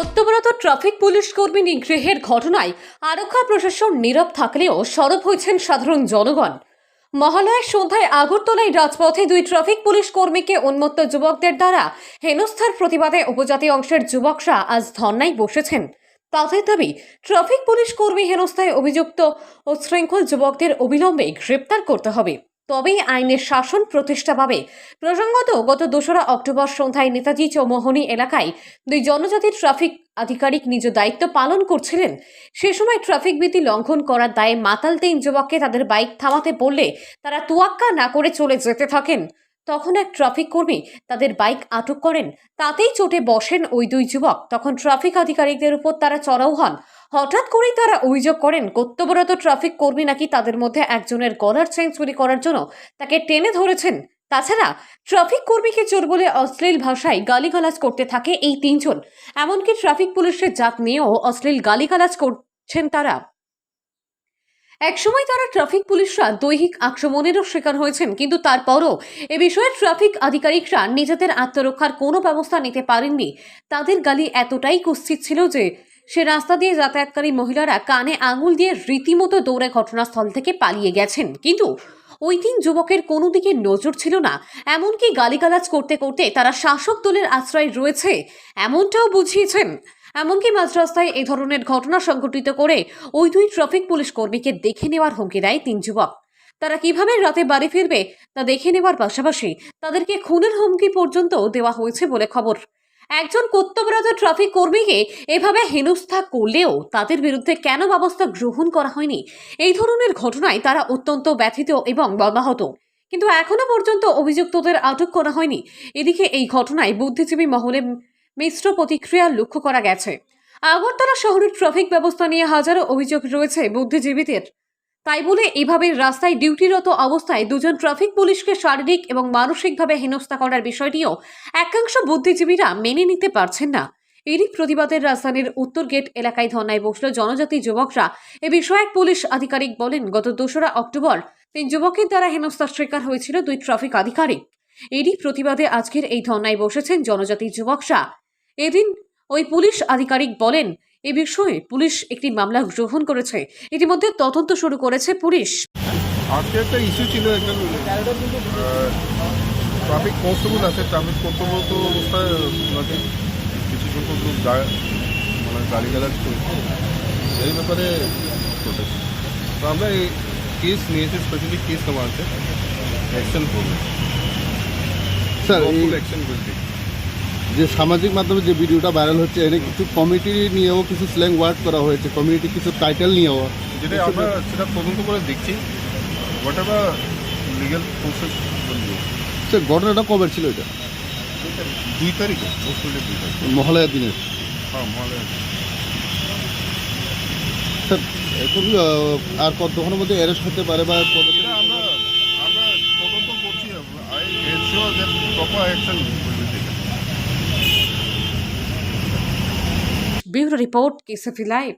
কর্তব্যরত traffic police কর্মী নিগৃহের ঘটনায় আরক্ষা প্রশাসন নীরব থাকলেও সরব হয়েছেন সাধারণ জনগণ। মহালয়ের সন্ধ্যায় আগরতলায় রাজপথে দুই ট্রাফিক পুলিশ কর্মীকে উন্মত্ত যুবকদের দ্বারা হেনস্থার প্রতিবাদে উপজাতি অংশের যুবকরা আজ ধর্নায় বসেছেন। তাদের দাবি, ট্রাফিক পুলিশ কর্মী হেনস্থায় অভিযুক্ত ও শৃঙ্খল যুবকদের অবিলম্বে গ্রেপ্তার করতে হবে। তবেই আইনের শাসন প্রতিষ্ঠা পাবে। প্রসঙ্গত, গত দোসরা অক্টোবর সন্ধ্যায় নেতাজি চৌমোহনী এলাকায় দুই জনজাতি ট্রাফিক আধিকারিক নিজ দায়িত্ব পালন করছিলেন। সে সময় ট্রাফিক বিধি লঙ্ঘন করার দায়ে মাতাল তিন যুবককে তাদের বাইক থামাতে বললে তারা তুয়াক্কা না করে চলে যেতে থাকেন। তখন এক ট্রাফিক কর্মী তাদের বাইক আটক করেন। তাতেই চোটে বসেন ওই দুই যুবক। তখন ট্রাফিক আধিকারিকদের উপর তারা চড়াও হন। হঠাৎ করেই তারা অভিযোগ করেন কর্তব্যরত ট্রাফিক কর্মী নাকি তাদের মধ্যে একজনের গলার চেইন চুরি করার জন্য তাকে টেনে ধরেছেন। তাছাড়া ট্রাফিক কর্মীকে চোর বলে অশ্লীল ভাষায় গালিগালাজ করতে থাকে এই তিনজন। এমনকি ট্রাফিক পুলিশের জাত নিয়েও অশ্লীল গালিগালাজ করছেন তারা। একসময় তারা ট্রাফিক পুলিশরা দৈহিক আক্রমণেরও শিকার হয়েছেন, কিন্তু তারপরও এ বিষয়ে ট্রাফিক আধিকারিকরা নিজেদের আত্মরক্ষার কোনো ব্যবস্থা নিতে পারেননি। তাদের গালি এতটাই কুৎসিত ছিল যে সে রাস্তা দিয়ে যাতায়াতকারী মহিলারা কানে আঙুল দিয়ে রীতিমতো দৌড়ে ঘটনাস্থল থেকে পালিয়ে গেছেন। কিন্তু ওই তিন যুবকের কোনো দিকে নজর ছিল না। এমনকি গালিগালাজ করতে করতে তারা শাসক দলের আশ্রয় রয়েছে, এমনটাও বুঝিয়েছেন। এমনকি মাঝ রাস্তায় এই ধরনের ঘটনা সংঘটিত করে ওই দুই ট্রাফিক পুলিশ কর্মীকে দেখে নেওয়ার হুমকি দেয় তিন যুবক। তারা কীভাবে রাতে বাড়ি ফিরবে তা দেখে নেওয়ার পাশাপাশি তাদেরকে খুনের হুমকি পর্যন্ত দেওয়া হয়েছে বলে খবর। একজন কর্তব্যরত ট্রাফিক কর্মীকে এভাবে হেনস্থা করলেও তাদের বিরুদ্ধে কেন ব্যবস্থা গ্রহণ করা হয়নি? এই ধরনের ঘটনায় তারা অত্যন্ত ব্যথিত এবং মর্মাহত। কিন্তু এখনও পর্যন্ত অভিযুক্তদের আটক করা হয়নি। এদিকে এই ঘটনায় বুদ্ধিজীবী মহলে মিশ্র প্রতিক্রিয়া লক্ষ্য করা গেছে। আগরতলা শহরের ট্রাফিক ব্যবস্থা নিয়ে হাজারো অভিযোগ রয়েছে বুদ্ধিজীবীদের। তাই বলে এভাবে রাস্তায় ডিউটিরত অবস্থায় দুজন ট্রাফিক পুলিশকে শারীরিক এবং মানসিকভাবে হেনস্থা করার বিষয়টিও একাংশ বুদ্ধিজীবীরা মেনে নিতে পারছেন না। এরই প্রতিবাদের রাজধানীর উত্তর গেট এলাকায় ধর্নায় বসল জনজাতি যুবকরা। এ বিষয়ে এক পুলিশ আধিকারিক বলেন, গত দোসরা অক্টোবর তিন যুবকের দ্বারা হেনস্থার শিকার হয়েছিল দুই ট্রাফিক আধিকারিক। এরই প্রতিবাদে আজকের এই ধর্নায় বসেছেন জনজাতি যুবকরা। এদিন ওই পুলিশ আধিকারিক বলেন এ বিষয়ে পুলিশ একটি মামলা গ্রহণ করেছে। ইতিমধ্যে তদন্ত শুরু করেছে পুলিশ। আজকে একটা ইস্যু ছিল একজন ট্রাফিক কনস্টেবল আছে ট্রাফিক কর্তব্য তো অবস্থায় ওনাকে কিছু সংখ্যক লোক মানে গালিগালাজ করছে। এই ব্যাপারে প্রোটেস্ট তো আমরা এই কেস নিয়েছি স্পেশালি কেস নেওয়া আছে। অ্যাকশন করব। স্যার অ্যাকশন করছি যে সামাজিক মাধ্যমে যে ভিডিওটা ভাইরাল হচ্ছে এনে কিছু কমিটি নিয়েও কিছু স্ল্যাং ওয়ার্ড করা হয়েছে কমিউনিটি কিছু টাইটেল নিয়েও। যেটা আমরা সেটা তদন্ত করে দেখছি whatever legal process sir ঘটনাটা কবে ছিল এটা? দুই তারিখে হোস্টেলের দুই তারিখে। মহালয়ার দিনের। হ্যাঁ মহালয়া স্যার এখন আহ, আর কতক্ষণের মধ্যে অ্যারেস্ট হতে পারে বা আমরা আমরা তদন্ত করছি I ensure that proper action bureau report की लाइव।